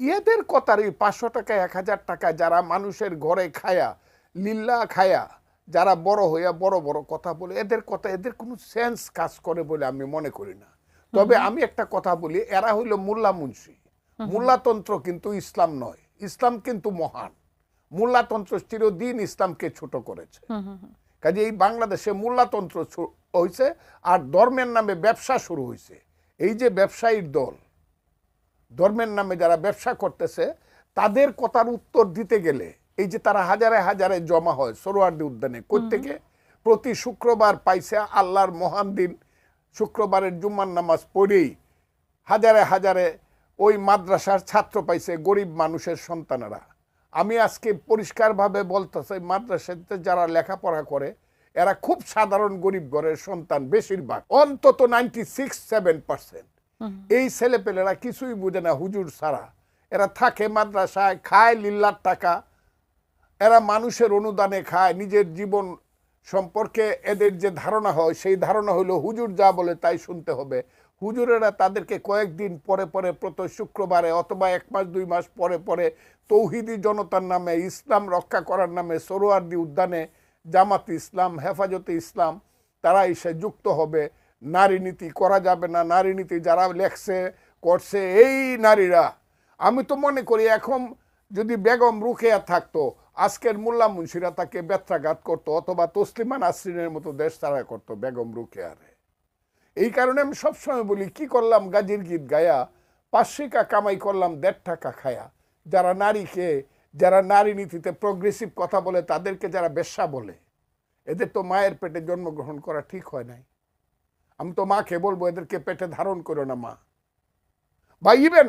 এদের কথার এই পাঁচশো টাকা এক হাজার টাকা যারা মানুষের ঘরে খায়া লিল্লা খায়া যারা বড় হইয়া বড় বড় কথা বলে এদের কথা এদের কোনো সেন্স কাজ করে বলে আমি মনে করি না। তবে আমি একটা কথা বলি এরা হইল মোল্লা মুন্সি। মোল্লাতন্ত্র কিন্তু ইসলাম নয় ইসলাম কিন্তু মহান। মোল্লাতন্ত্র চিরদিন ইসলামকে ছোট করেছে। কাজে এই বাংলাদেশে মোল্লাতন্ত্র হয়েছে আর ধর্মের নামে ব্যবসা শুরু হয়েছে এই যে ব্যবসায়ীর দল ধর্মের নামে যারা ব্যবসা করতেছে তাদের কথার উত্তর দিতে গেলে এই যে তারা হাজারে হাজারে জমা হয় সরোয়ার্দি উদ্যানে। থেকে প্রতি শুক্রবার পাইছে আল্লাহর মহান দিন। শুক্রবারের জুম্মার নামাজ পড়েই হাজারে হাজারে ওই মাদ্রাসার ছাত্র পাইছে গরিব মানুষের সন্তানেরা। আমি আজকে পরিষ্কারভাবে বলতেছি মাদ্রাসাতে যারা লেখাপড়া করে এরা খুব সাধারণ গরিব ঘরের সন্তান বেশিরভাগ। অন্তত নাইনটি সিক্স সেভেন পার্সেন্ট এই ছেলেপেলেরা কিছুই বুঝে না হুজুর ছাড়া। এরা থাকে মাদ্রাসায়, খায় লিল্লার টাকা। এরা মানুষের অনুদানে খায়, নিজের জীবন সম্পর্কে এদের যে ধারণা হয়, সেই ধারণা হলো হুজুর যা বলে তাই শুনতে হবে। হুজুরেরা তাদেরকে কয়েকদিন পরে পরে প্রত শুক্রবারে অথবা এক মাস, দুই মাস পরে পরে তৌহিদি জনতার নামে, ইসলাম রক্ষা করার নামে সরোয়ার্দি উদ্যানে জামাত ইসলাম, হেফাজতে ইসলাম, তারা এসে যুক্ত হবে। নারী নীতি করা যাবে না, নারী নীতি যারা লেখছে, করছে, এই নারীরা। আমি তো মনে করি এখন যদি বেগম রুকেয়া থাকতো, আজকের মোল্লা মুন্সিরা তাকে ব্যত্রাঘাত করতো অথবা তসলিমা নাসরিনের মতো দেশ তারা করতো বেগম রুকেয়ারে এই কারণে আমি সবসময় বলি, কি করলাম গাজির গীত গায়া? পাঁচশিকা কামাই করলাম, দেড় টাকা খায়া। যারা নারীকে, যারা নারী নীতিতে প্রগ্রেসিভ কথা বলে, তাদেরকে যারা বেশ্যা বলে, এদের তো মায়ের পেটে জন্মগ্রহণ করা ঠিক হয় নাই। আমি তো মাকে বলব এদেরকে পেটে ধারণ করো না মা। বা ইভেন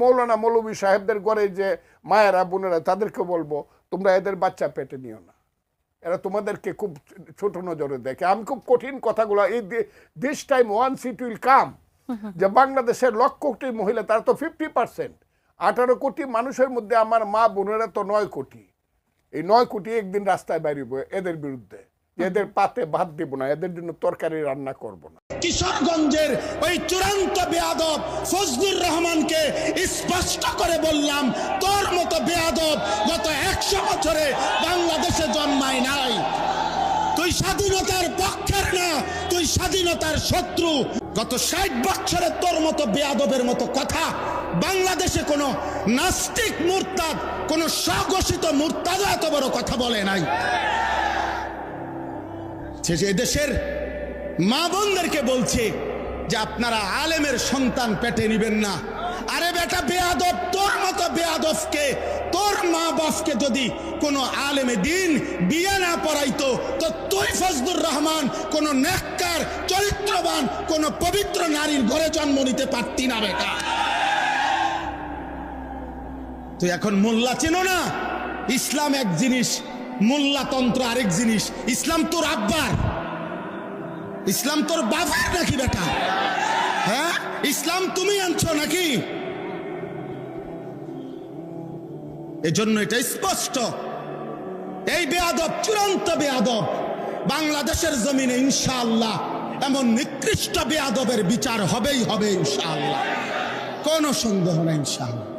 মৌলানা মৌলবী সাহেবদের ঘরে যে মায়েরা বোনেরা তাদেরকে বলব তোমরা এদের বাচ্চা পেটে নিও না। এরা তোমাদেরকে খুব ছোট নজরে দেখে। আমি খুব কঠিন কথাগুলো এই this time one seat will come যে বাংলাদেশের লক্ষ কোটি মহিলা তারা তো ফিফটি পার্সেন্ট আঠারো কোটি মানুষের মধ্যে আমার মা বোনেরা তো নয় কোটি। এই নয় কোটি একদিন রাস্তায় বেরিয়ে এদের বিরুদ্ধে। এদের পাতে ভাত দিব না, এদের জন্য তরকারি রান্না করব না। কিশোরগঞ্জের ওই চূড়ান্ত বেয়াদব ফজলুর রহমানকে স্পষ্ট করে বললাম, তোর মতো বেয়াদব গত একশো বছরে বাংলাদেশে জন্মায় নাই। তুই স্বাধীনতার পক্ষের না, তুই স্বাধীনতার শত্রু। গত ষাট বছরে তোর মতো বেয়াদবের মতো কথা বাংলাদেশে কোনো নাস্তিক মুরতাদ, কোনো স্বঘোষিত মুরতাদ এত বড় কথা বলে নাই। সে যে দেশের মা বোনদেরকে বলছে যে আপনারা আলেমের সন্তান পেটে নিবেন না। আরে বেটা বেয়াদব তোর মতো বেয়াদবকে তোর মা বাপকে যদি কোনো আলেমে দিন বিয়ে না পড়াইতো, তো তুই ফজলুর রহমান কোন নেককার, চরিত্রবান, কোন পবিত্র নারীর ঘরে জন্ম নিতে পারতি না বেটা। তুই এখন মোল্লা চেনো না? ইসলাম এক জিনিস মোল্লাতন্ত্র আরেক জিনিস। ইসলাম তোর আব্বার। ইসলাম তোর বাবার নাকি বেটা? হ্যাঁ? ইসলাম তুমি আনছো নাকি? এজন্য এটা স্পষ্ট। এই বেয়াদব চূড়ান্ত বেয়াদব বাংলাদেশের জমিনে ইনশাআল্লাহ এমন নিকৃষ্ট বেয়াদবের বিচার হবেই হবে ইনশাআল্লাহ। কোনো সন্দেহ নেই ইনশাআল্লাহ।